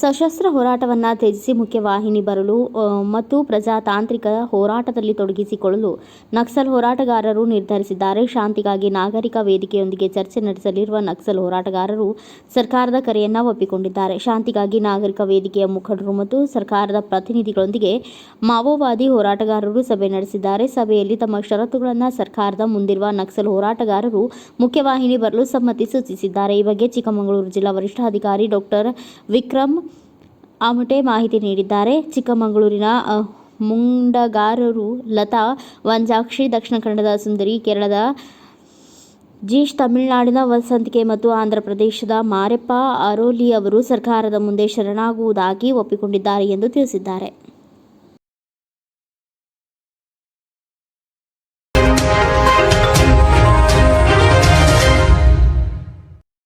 ಸಶಸ್ತ್ರ ಹೋರಾಟವನ್ನು ತ್ಯಜಿಸಿ ಮುಖ್ಯವಾಹಿನಿ ಬರಲು ಮತ್ತು ಪ್ರಜಾತಾಂತ್ರಿಕ ಹೋರಾಟದಲ್ಲಿ ತೊಡಗಿಸಿಕೊಳ್ಳಲು ನಕ್ಸಲ್ ಹೋರಾಟಗಾರರು ನಿರ್ಧರಿಸಿದ್ದಾರೆ. ಶಾಂತಿಗಾಗಿ ನಾಗರಿಕ ವೇದಿಕೆಯೊಂದಿಗೆ ಚರ್ಚೆ ನಡೆಸಲಿರುವ ನಕ್ಸಲ್ ಹೋರಾಟಗಾರರು ಸರ್ಕಾರದ ಕರೆಯನ್ನು ಒಪ್ಪಿಕೊಂಡಿದ್ದಾರೆ. ಶಾಂತಿಗಾಗಿ ನಾಗರಿಕ ವೇದಿಕೆಯ ಮುಖಂಡರು ಮತ್ತು ಸರ್ಕಾರದ ಪ್ರತಿನಿಧಿಗಳೊಂದಿಗೆ ಮಾವೋವಾದಿ ಹೋರಾಟಗಾರರು ಸಭೆ ನಡೆಸಿದ್ದಾರೆ. ಸಭೆಯಲ್ಲಿ ತಮ್ಮ ಷರತ್ತುಗಳನ್ನು ಸರ್ಕಾರದ ಮುಂದಿರುವ ನಕ್ಸಲ್ ಹೋರಾಟಗಾರರು ಮುಖ್ಯವಾಹಿನಿ ಬರಲು ಸಮ್ಮತಿ ಸೂಚಿಸಿದ್ದಾರೆ. ಈ ಬಗ್ಗೆ ಚಿಕ್ಕಮಗಳೂರು ಜಿಲ್ಲಾ ವರಿಷ್ಠಾಧಿಕಾರಿ ಡಾಕ್ಟರ್ ವಿಕ್ರಮ್ ಆಮಟೆ ಮಾಹಿತಿ ನೀಡಿದ್ದಾರೆ. ಚಿಕ್ಕಮಗಳೂರಿನ ಮುಂಡಗಾರರು ಲತಾ ವಂಜಾಕ್ಷಿ ದಕ್ಷಿಣ ಕನ್ನಡದ ಸುಂದರಿ ಕೇರಳದ ಜೀಶ್ ತಮಿಳುನಾಡಿನ ವಸಂತಿಕೆ ಮತ್ತು ಆಂಧ್ರ ಪ್ರದೇಶದ ಮಾರೆಪ್ಪ ಅರೋಲಿ ಅವರು ಸರ್ಕಾರದ ಮುಂದೆ ಶರಣಾಗುವುದಾಗಿ ಒಪ್ಪಿಕೊಂಡಿದ್ದಾರೆ ಎಂದು ತಿಳಿಸಿದ್ದಾರೆ.